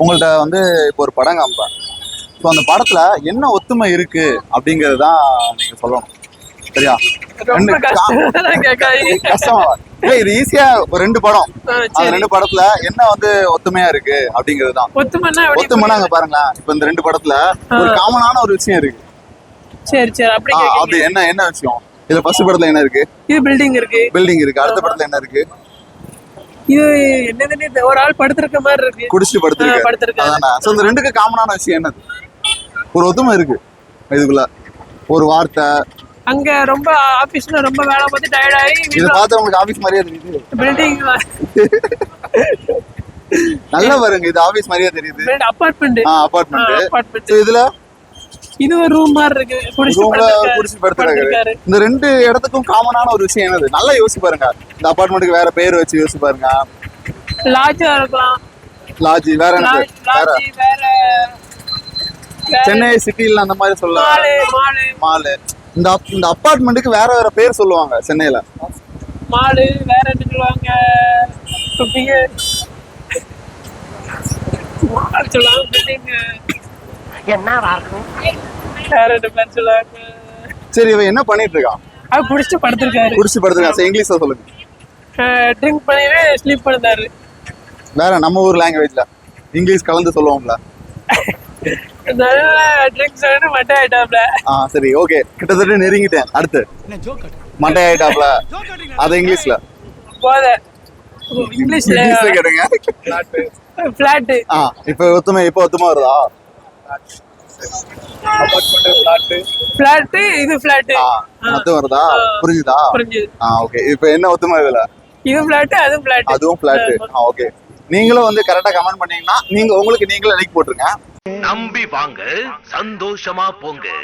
உங்கள்ட்ட வந்து இப்போ ஒரு படம் காமிப்பேன் ஸோ அந்த படத்துல என்ன ஒத்துமை இருக்கு அப்படிங்கிறது தான் நீங்க சொல்லணும். சரியா? கஷ்டம் இது ஈஸியா ஒரு ரெண்டு படம். அந்த ரெண்டு படத்துல என்ன வந்து ஒத்துமையா இருக்கு அப்படிங்கிறது தான் ஒத்துமைனா அங்க பாருங்களேன். இப்ப இந்த ரெண்டு படத்துல ஒரு காமனான ஒரு விஷயம் இருக்கு. சரி சரி. அப்படி. அப்படி என்ன என்ன விஷயம்? இதுல ஃபர்ஸ்ட் படத்துல என்ன இருக்கு? இது பில்டிங் இருக்கு. பில்டிங் இருக்கு. அடுத்த படத்துல என்ன இருக்கு? இது என்னதுன்னு ஒரு ஆள் படுத்திருக்க மாதிரி இருக்கு. குடிச்சிட்டு படுத்திருக்காரு. அதானே சோ இந்த ரெண்டுக்கு காமனான விஷயம் என்னது? ஒரு ஒத்துமை இருக்கு இதுக்குள்ள. ஒரு வார்த்தை. அங்க ரொம்ப ஆபீஸ்ல ரொம்ப வேலை பார்த்து டயர்ட் ஆகி இதை பார்த்து உங்களுக்கு ஆபீஸ் மாதிரியே தெரியுது. பில்டிங் நல்லா பாருங்க இது ஆபீஸ் மாதிரியே தெரியுது. அபார்ட்மெண்ட் ஆ அபார்ட்மெண்ட் இதுல? இது ஒரு ரூம் மாதிரி இருக்கு. குடிச்சிட்டு ரூம்ல படுத்திருக்காரு. படுத்திருக்காரு. இந்த ரெண்டு இடத்துக்கும் காமனான ஒரு விஷயம் என்னது? நல்லா யோசிச்சு பாருங்க. இந்த அபார்ட்மெண்ட்டுக்கு வேற பேர் வச்சு யோசிச்சு பாருங்க. லாட்ஜா இருக்கலாம். லாட்ஜ் வேற என்ன வேற. சென்னை சிட்டில அந்த மாதிரி சொல்லலாம். மாலு மாலு இந்த அப்- இந்த அபார்ட்மெண்ட்டுக்கு வேற வேற பேர் சொல்லுவாங்க சென்னையில. மாலு வேற என்ன சொல்லுவாங்க? குப்பிங்க மால் சொல்லுவாங்க பில்டிங் வேற என்ன பேர் சொல்லுவாங்க? சரி இவன் என்ன பண்ணிட்டு இருக்கான்? அவர் குடிச்சிட்டு படுத்திருக்காரு. குடிச்சு படுத்துருக்கான். சரி இங்கிலீஷ்ல சொல்லுங்க. ட்ரிங்க் பண்ணிட்டு ஸ்லீப் பண்ணிருந்தாரு வேற நம்ம ஊர் லாங்குவேஜ்ல இங்கிலீஷ் கலந்து சொல்லுவோம்ல. ஆகிட்டு மட்டை ஆயிட்டாப்ல. ஆ சரி ஓகே கிட்டத்தட்ட நெருங்கிட்டேன். அடுத்து. மட்டை ஆயிட்டாப்ல. அது இங்கிலீஷ்ல. போத. இங்கிலீஷ்ல. இங்கிலீஷ்ல கேட்டுங்க பிளாட் ஆ இப்போ ஒத்துமை இப்போ ஒத்துமை வருதா? பிளாட் இது பிளாட் ஆ மொத்தம் வருதா? புரிஞ்சுதா? புரிஞ்சுது. ஆ ஓகே இப்போ என்ன ஒத்துமை இதுல? இது பிளாட் அது பிளாட் அதுவும் பிளாட் ஓகே நீங்களும் வந்து கரெக்டா கமெண்ட் பண்ணீங்கன்னா நீங்க உங்களுக்கு நீங்களே லைக் போட்டுருங்க. நம்பி வாங்க சந்தோஷமா போங்க.